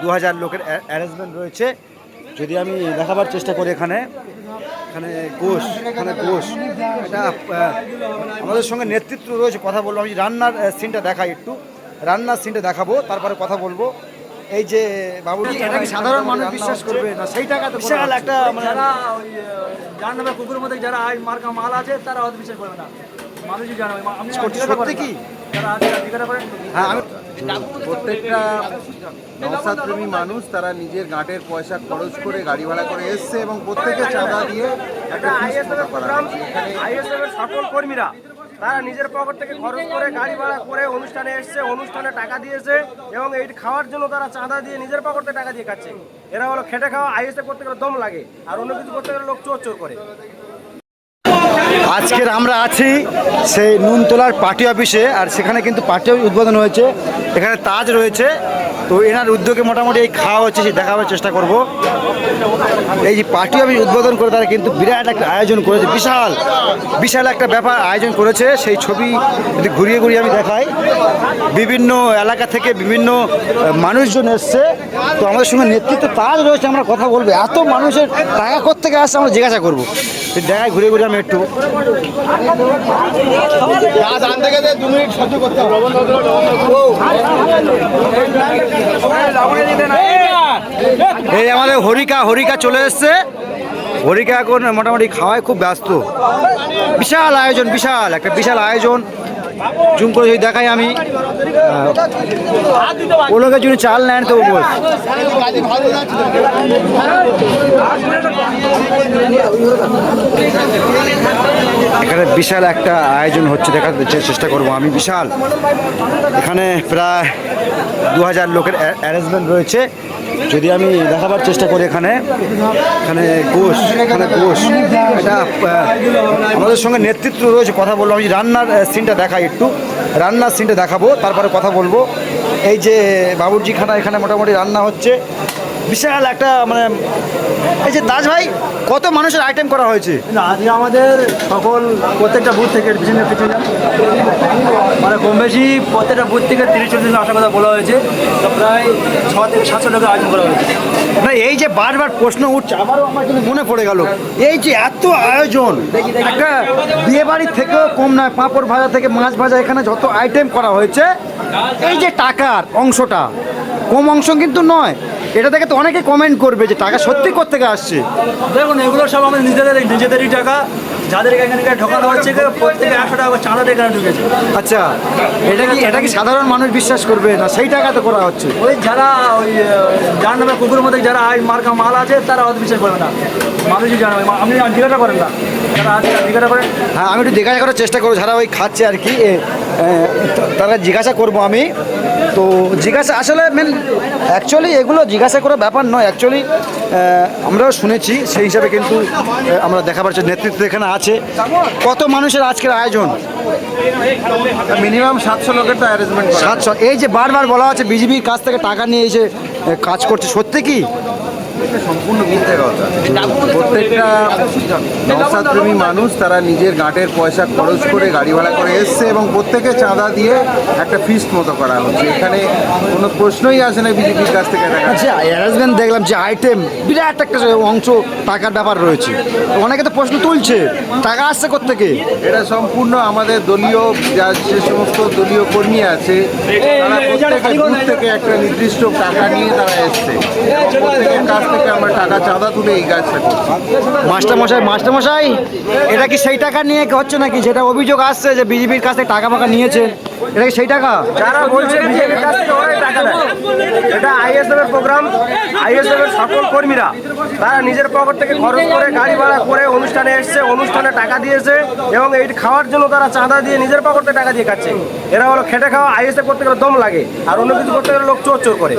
দু হাজার লোকের অ্যারেঞ্জমেন্ট রয়েছে। যদি আমি দেখাবার চেষ্টা করি এখানে এখানে ঘোষ এখানে ঘোষ। এটা আমাদের সঙ্গে নেতৃত্ব রয়েছে কথা বলব। আমি রান্নার সিনটা দেখাই একটু। রান্নার সিনটা দেখাবো তারপরে কথা বলব। এই যে বাবু এটা কি সাধারণ মানুষ বিশ্বাস করবে? না সেই টাকা তো বিশাল একটা মানে যারা কুকুরের মধ্যে যারা মার্কা মাল আছে তারা হয়তো বিশ্বাস করবে না। সত্যি কি? হ্যাঁ আমি প্রত্যেকটা নৌসাদপ্রেমী মানুষ তারা নিজের গাঁটের পয়সা খরচ করে গাড়ি ভাড়া করে এসছে এবং প্রত্যেকে চাঁদা দিয়ে একটা মতো করা সকল কর্মীরা তারা নিজের পকেট থেকে খরচ করে গাড়ি ভাড়া করে অনুষ্ঠানে এসছে অনুষ্ঠানে টাকা দিয়েছে এবং এই খাওয়ার জন্য তারা চাঁদা দিয়ে নিজের পকেট থেকে টাকা দিয়ে খাচ্ছে। এরা হলো খেটে খাওয়া আইএসএফ করতে গেলে দম লাগে আর অন্য কিছু করতে গেলে লোক চোর চোর করে। আজকের আমরা আছি সেই নুনতলার পার্টি অফিসে, আর সেখানে কিন্তু পার্টি অফিস উদ্বোধন হয়েছে। এখানে তাজ রয়েছে। তো এনার উদ্যোগে মোটামুটি এই খাওয়া হচ্ছে, সেই দেখাবার চেষ্টা করব। এই যে পার্টি অফিস উদ্বোধন করে তারা কিন্তু বিরাট একটা আয়োজন করেছে, বিশাল বিশাল একটা ব্যাপার আয়োজন করেছে। সেই ছবি যদি ঘুরিয়ে ঘুরিয়ে আমি দেখাই, বিভিন্ন এলাকা থেকে বিভিন্ন মানুষজন এসছে। তো আমাদের সঙ্গে নেতৃত্ব তাজ রয়েছে, আমরা কথা বলব। এত মানুষের টাকা কোথেকে আসছে, আমরা জিজ্ঞাসা করব। জায়গায় ঘুরে ঘুরে আমি একটু এই আমাদের হরিকা হরিকা চলে এসছে। হরিকা এখন মোটামুটি খাওয়ায় খুব ব্যস্ত। বিশাল আয়োজন, বিশাল, একটা বিশাল আয়োজন। জুম করে যদি দেখাই আমি। ও জন্য চাল নেন তো বল এখানে বিশাল একটা আয়োজন হচ্ছে, দেখার চেষ্টা করব আমি। বিশাল। এখানে প্রায় দু হাজার লোকের অ্যারেঞ্জমেন্ট রয়েছে। যদি আমি দেখাবার চেষ্টা করি এখানে এখানে ঘোষ এখানে ঘোষ এটা আমাদের সঙ্গে নেতৃত্ব রয়েছে, কথা বলব। আমি রান্নার সিনটা দেখাই একটু। রান্নার সিনটা দেখাবো, তারপরে কথা বলব। এই যে বাবুর্জি খানা এখানে মোটামুটি রান্না হচ্ছে। বিশাল একটা মানে এই যে দাস ভাই কত মানুষের আইটেম করা হয়েছে? না আজকে আমাদের সকল প্রত্যেকটা বুথ থেকে পিছনে পিছনে মানে কম বেশি প্রত্যেকটা বুথ থেকে তিরিশ চল্লিশ আসার কথা বলা হয়েছে। তো প্রায় ছ থেকে সাতশো টাকা আয়োজন করা হয়েছে। না এই যে বারবার প্রশ্ন উঠছে আবারও আমার কিন্তু মনে পড়ে গেল এই যে এত আয়োজন একটা বিয়ে বাড়ির থেকেও কম নয় পাঁপড় ভাজা থেকে মাছ ভাজা এখানে যত আইটেম করা হয়েছে এই যে টাকার অংশটা কম অংশ কিন্তু নয় এটা দেখে তো অনেকে কমেন্ট করবে যে টাকা সত্যি কোথেকে আসছে? দেখুন এগুলো সব আমাদের নিজেদের নিজেদেরই টাকা। যাদের এখানে ঢোকানো হচ্ছে প্রত্যেকে একশো টাকা চাঁদা এখানে ঢুকেছে। আচ্ছা এটা কি এটা কি সাধারণ মানুষ বিশ্বাস করবে না সেই টাকা তো করা হচ্ছে? ওই যারা ওই যার নামে কুকুরের মধ্যে যারা আই মার্কা মাল আছে তারা হয়তো বিশ্বাস করবে না। মানুষই জানে ওই আপনি জিজ্ঞাসা করেন না। যারা আছে জিজ্ঞাসা করেন। হ্যাঁ আমি একটু জিজ্ঞাসা করার চেষ্টা করব যারা ওই খাচ্ছে আর কি তারা জিজ্ঞাসা করব আমি। তো জিজ্ঞাসা আসলে মেন অ্যাকচুয়ালি এগুলো জিজ্ঞাসা করার ব্যাপার নয়। অ্যাকচুয়ালি আমরাও শুনেছি সেই হিসাবে কিন্তু আমরা দেখা পাচ্ছি নেতৃত্ব এখানে আছে। কত মানুষের আজকের আয়োজন? মিনিমাম সাতশো লোকের তো অ্যারেঞ্জমেন্ট সাতশো। এই যে বারবার বলা হচ্ছে বিজেপির কাছ থেকে টাকা নিয়ে এসে কাজ করছে সত্যি কি? এটা সম্পূর্ণ মিথ্যে কথা। প্রত্যেকটা নৌসাদপ্রেমী মানুষ তারা নিজের গাঁটের পয়সা খরচ করে গাড়ি ভাড়া করে এসছে এবং প্রত্যেকে চাঁদা দিয়ে একটা ফিস্ট মতো করা হচ্ছে। এখানে কোনো প্রশ্নই আসে না বিজেপির কাছ থেকে টাকা। অ্যারেঞ্জমেন্ট দেখলাম যে আইটেম বিরাট একটা অংশ টাকার ব্যাপার রয়েছে। অনেকে তো প্রশ্ন তুলছে টাকা আসছে কোথেকে এটা সম্পূর্ণ আমাদের দলীয় যা যে সমস্ত দলীয় কর্মী আছে তারা প্রত্যেকের থেকে একটা নির্দিষ্ট টাকা নিয়ে তারা এসছে। প্রত্যেকের কাছ থেকে আমরা টাকা চাঁদা তুলে এই কাজটা করছি। মাস্টারমশাই মাস্টারমশাই এটা কি সেই টাকা নিয়ে কি হচ্ছে নাকি? যেটা অভিযোগ আসছে যে বিজেপির কাছ থেকে টাকা ফাকা নিয়েছে এটা কি সেই টাকা? যারা বলছে বিজেপির কাছ থেকে ওরাই টাকা এটা আইএসএফ এর প্রোগ্রাম আইএসএফ এর সকল কর্মীরা তারা নিজের পকেট থেকে খরচ করে গাড়ি ভাড়া করে অনুষ্ঠানে এসছে অনুষ্ঠানে টাকা দিয়েছে এবং এই খাওয়ার জন্য তারা চাঁদা দিয়ে নিজের পকেট থেকে টাকা দিয়ে খাচ্ছে। এরা হলো খেটে খাওয়া আইএসএফ করতে গেলে দম লাগে আর অন্য কিছু করতে গেলে লোক চোর চোর করে।